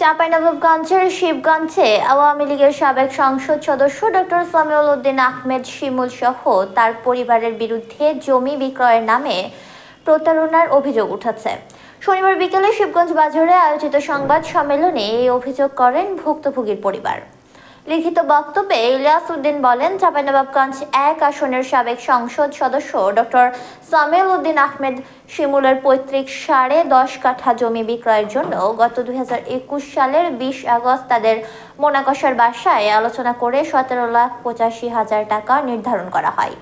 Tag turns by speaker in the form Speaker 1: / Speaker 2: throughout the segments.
Speaker 1: চাঁপাইনবাবগঞ্জের শিবগঞ্জে আওয়ামী লীগের সাবেক সংসদ সদস্য ডক্টর সামিউল উদ্দিন আহমেদ শিমুল সহ তার পরিবারের বিরুদ্ধে জমি বিক্রয়ের নামে প্রতারণার অভিযোগ উঠেছে। শনিবার বিকেলে শিবগঞ্জ বাজারে আয়োজিত সংবাদ সম্মেলনে এই অভিযোগ করেন ভুক্তভোগীর পরিবার। লিখিত বক্তব্যে ইলিয়াস উদ্দিন বলেন, চাঁপাইনবাবগঞ্জ এক আসনের সাবেক সংসদ সদস্য ডক্টর সামিউল উদ্দিন আহমেদ শিমুলের পৈতৃক সাড়ে দশ কাঠা জমি বিক্রয়ের জন্য গত দু হাজার একুশ সালের বিশ আগস্ট তাদের মোনাকষার বাসায় আলোচনা করে সতেরো লাখ পঁচাশি হাজার টাকা নির্ধারণ করা হয়।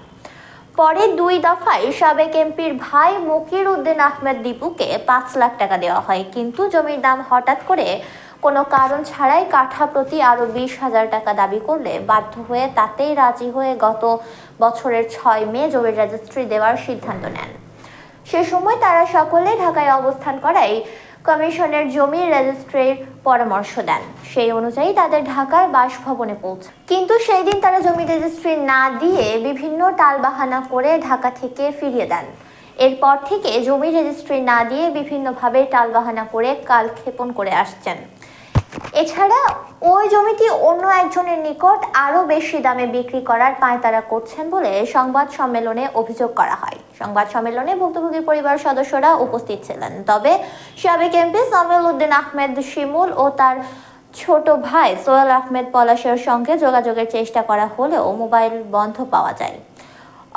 Speaker 1: পরে দুই দফায় সাবেক এমপির ভাই মকির উদ্দিন আহমেদ দীপুকে পাঁচ লাখ টাকা দেওয়া হয়, কিন্তু জমির দাম হঠাৎ করে কোনো কারণ ছাড়াই কাঠা প্রতি আরও বিশ হাজার টাকা দাবি করলে বাধ্য হয়ে তাতেই রাজি হয়ে গত বছরের ছয় মে জমির রেজিস্ট্রি দেওয়ার সিদ্ধান্ত নেন। সে সময় তারা সকলে ঢাকায় অবস্থান করায় কমিশনের জমির রেজিস্ট্রির পরামর্শ দেন। সেই অনুযায়ী তাদের ঢাকার বাসভবনে পৌঁছে, কিন্তু সেই দিন তারা জমি রেজিস্ট্রি না দিয়ে বিভিন্ন টালবাহানা করে ঢাকা থেকে ফিরিয়ে দেন। এরপর থেকে জমি রেজিস্ট্রি না দিয়ে বিভিন্নভাবে টালবাহানা করে কালক্ষেপণ করে আসছেন। এছাড়া ওই জমিটি অন্য একজনের নিকট আরও বেশি দামে বিক্রি করার পায়তারা করছেন বলে সংবাদ সম্মেলনে অভিযোগ করা হয়। সংবাদ সম্মেলনে ভুক্তভোগী পরিবার সদস্যরা উপস্থিত ছিলেন। তবে সাবেক এমপি সামিউল উদ্দিন আহমেদ শিমুল ও তার ছোট ভাই সোহেল আহমেদ পলাশের সঙ্গে যোগাযোগের চেষ্টা করা হলেও মোবাইল বন্ধ পাওয়া যায়।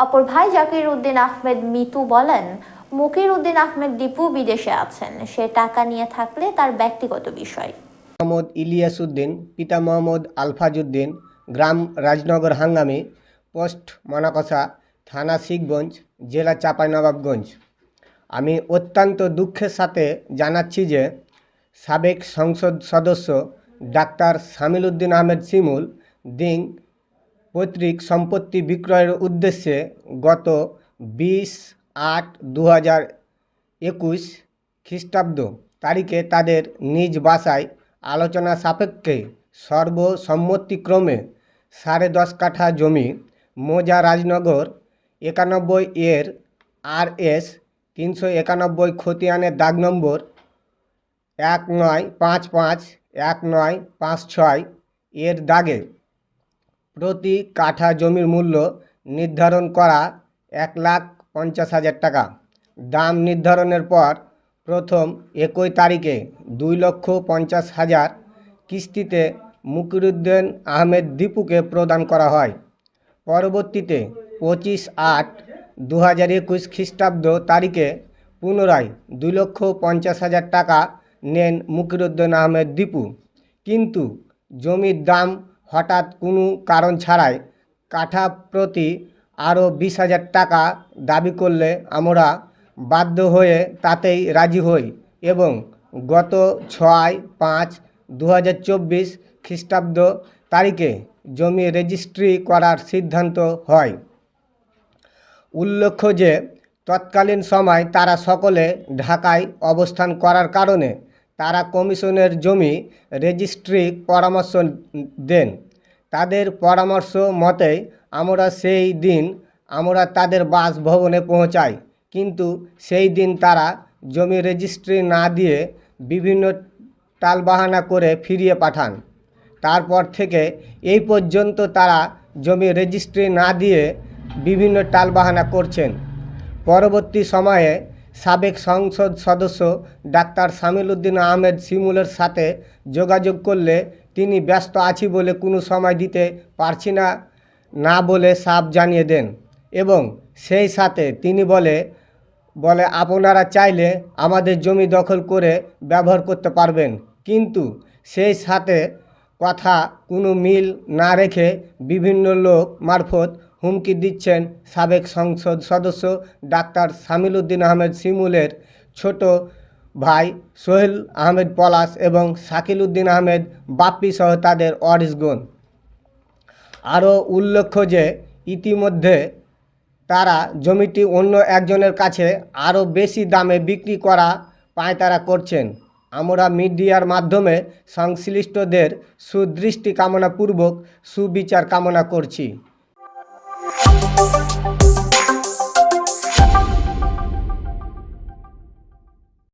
Speaker 1: অপর ভাই জাকির উদ্দিন আহমেদ মিতু বলেন, মুকির উদ্দিন আহমেদ দীপু বিদেশে আছেন। সে টাকা নিয়ে থাকলে তার ব্যক্তিগত বিষয়।
Speaker 2: মোহাম্মদ ইলিয়াস উদ্দিন পিতা মোহাম্মদ আলফাজ উদ্দিন গ্রাম রাজনগর হাঙ্গামি, পোস্ট মনাকষা থানা শিখগঞ্জ জেলা চাঁপাইনবাবগঞ্জ। আমি অত্যন্ত দুঃখের সাথে জানাচ্ছি যে সাবেক সংসদ সদস্য ডাক্তার সামিল উদ্দিন আহমেদ শিমুল দিন পৈতৃক সম্পত্তি বিক্রয়ের উদ্দেশ্যে গত বিশ আট দু হাজার একুশ খ্রিস্টাব্দ তারিখে তাদের নিজ বাসায় আলোচনা সাপেক্ষে সর্বসম্মতিক্রমে সাড়ে দশ কাঠা জমি মোজা রাজনগর, একানব্বই এর আর এস তিনশো একানব্বই খতিয়ানের দাগ নম্বর এক নয় পাঁচ পাঁচ, এক নয় পাঁচ ছয় এর দাগে প্রতি কাঠা জমির মূল্য নির্ধারণ করা এক লাখ পঞ্চাশ হাজার টাকা। দাম নির্ধারণের পর প্রথম একই তারিখে দুই লক্ষ পঞ্চাশ হাজার কিস্তিতে মুকিরুদ্দিন আহমেদ দীপুকে প্রদান করা হয়। পরবর্তীতে পঁচিশ আট দু হাজার একুশ খ্রিস্টাব্দ তারিখে পুনরায় দুই লক্ষ পঞ্চাশ হাজার টাকা নেন মুকিরুদ্দিন আহমেদ দীপু। কিন্তু জমির দাম হঠাৎ কোনো কারণ ছাড়াই কাঠা প্রতি আরও বিশ হাজার টাকা দাবি করলে আমরা বাধ্য হয়ে তাতেই রাজি হই এবং গত ছয় পাঁচ দু হাজার চব্বিশ খ্রিস্টাব্দ তারিখে জমি রেজিস্ট্রি করার সিদ্ধান্ত হয়। উল্লেখ্য যে, তৎকালীন সময় তারা সকলে ঢাকায় অবস্থান করার কারণে তারা কমিশনের জমি রেজিস্ট্রি পরামর্শ দেন। তাদের পরামর্শ মতে আমরা সেই দিন আমরা তাদের বাসভবনে পৌঁছাই। কিন্তু সেই দিন তারা জমি রেজিস্ট্রি না দিয়ে বিভিন্ন টালবাহানা করে ফিরিয়ে পাঠান। তারপর থেকে এই পর্যন্ত তারা জমি রেজিস্ট্রি না দিয়ে বিভিন্ন টালবাহানা করছেন। পরবর্তী সময়ে সাবেক সংসদ সদস্য ডাক্তার সামিল উদ্দিন আহমেদ শিমুলের সাথে যোগাযোগ করলে তিনি ব্যস্ত আছি বলে কোনো সময় দিতে পারছি না না বলে সাপ জানিয়ে দেন এবং সেই সাথে তিনি বলে বলে, আপনারা চাইলে আমাদের জমি দখল করে ব্যবহার করতে পারবেন। কিন্তু সেই সাথে কথা কোনো মিল না রেখে বিভিন্ন লোক মারফত হুমকি দিচ্ছেন সাবেক সংসদ সদস্য ডাক্তার সামিল উদ্দিন আহমেদ শিমুলের ছোট ভাই সোহেল আহমেদ পলাশ এবং শাকিল উদ্দিন আহমেদ বাপ্পি সহ তাদের অরিসগণ আরও উল্লেখ্য যে, ইতিমধ্যে তারা জমিটি অন্য একজনের কাছে আরও বেশি দামে বিক্রি করা পায়তারা করছেন। আমরা মিডিয়ার মাধ্যমে সংশ্লিষ্টদের সুদৃষ্টি কামনাপূর্বক সুবিচার কামনা করছি।